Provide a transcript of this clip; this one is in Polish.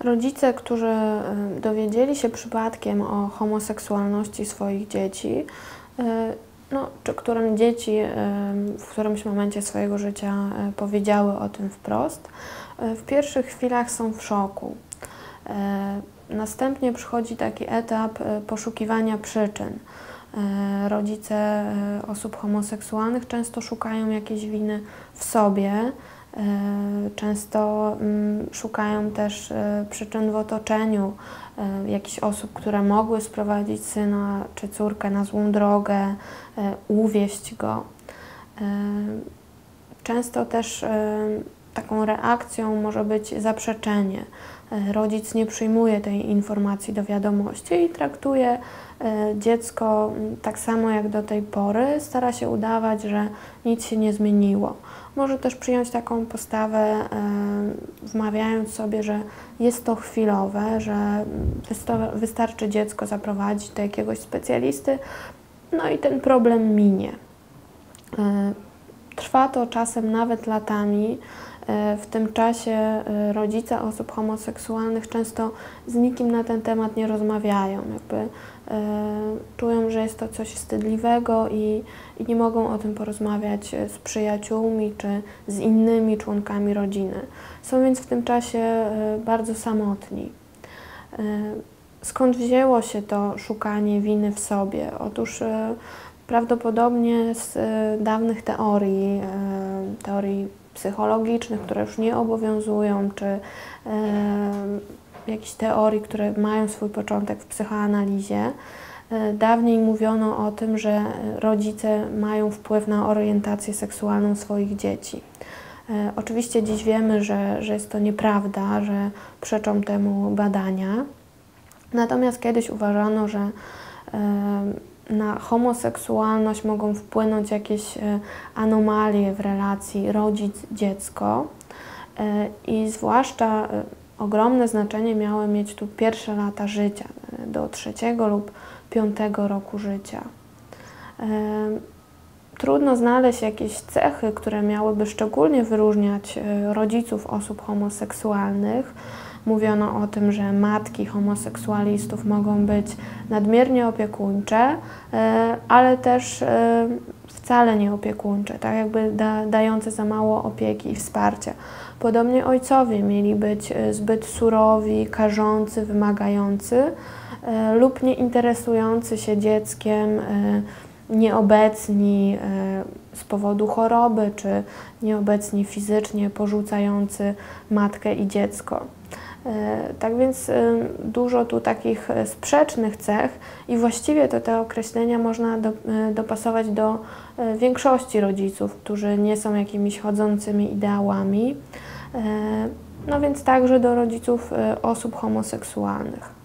Rodzice, którzy y, dowiedzieli się przypadkiem o homoseksualności swoich dzieci, y, no, czy którym dzieci y, w którymś momencie swojego życia powiedziały o tym wprost, w pierwszych chwilach są w szoku. Następnie przychodzi taki etap poszukiwania przyczyn. Rodzice osób homoseksualnych często szukają jakiejś winy w sobie, często mm, szukają też e, przyczyn w otoczeniu e, jakichś osób, które mogły sprowadzić syna czy córkę na złą drogę, uwieść go. Często też taką reakcją może być zaprzeczenie. Rodzic nie przyjmuje tej informacji do wiadomości i traktuje dziecko mm, tak samo jak do tej pory, stara się udawać, że nic się nie zmieniło. Może też przyjąć taką postawę, e, wmawiając sobie, że jest to chwilowe, że wystarczy dziecko zaprowadzić do jakiegoś specjalisty, no i ten problem minie. E, trwa to czasem nawet latami. E, w tym czasie rodzice osób homoseksualnych często z nikim na ten temat nie rozmawiają. Jakby czują, że jest to coś wstydliwego i, i nie mogą o tym porozmawiać z przyjaciółmi czy z innymi członkami rodziny. Są więc w tym czasie e, bardzo samotni. E, skąd wzięło się to szukanie winy w sobie? Otóż e, prawdopodobnie z dawnych teorii, teorii psychologicznych, które już nie obowiązują, czy jakichś teorii, które mają swój początek w psychoanalizie. E, dawniej mówiono o tym, że rodzice mają wpływ na orientację seksualną swoich dzieci. E, oczywiście dziś wiemy, że, że jest to nieprawda, że przeczą temu badania. Natomiast kiedyś uważano, że e, na homoseksualność mogą wpłynąć jakieś anomalie w relacji rodzic-dziecko i zwłaszcza ogromne znaczenie miały mieć tu pierwsze lata życia, do trzeciego lub piątego roku życia. Trudno znaleźć jakieś cechy, które miałyby szczególnie wyróżniać e, rodziców osób homoseksualnych. Mówiono o tym, że matki homoseksualistów mogą być nadmiernie opiekuńcze, e, ale też e, wcale nie opiekuńcze, tak jakby da, dające za mało opieki i wsparcia. Podobnie ojcowie mieli być zbyt surowi, karzący, wymagający, E, lub nie interesujący się dzieckiem, e, nieobecni e, z powodu choroby, czy nieobecni fizycznie, porzucający matkę i dziecko. Tak więc dużo tu takich sprzecznych cech i właściwie to te określenia można do, dopasować do większości rodziców, którzy nie są jakimiś chodzącymi ideałami, no więc także do rodziców osób homoseksualnych.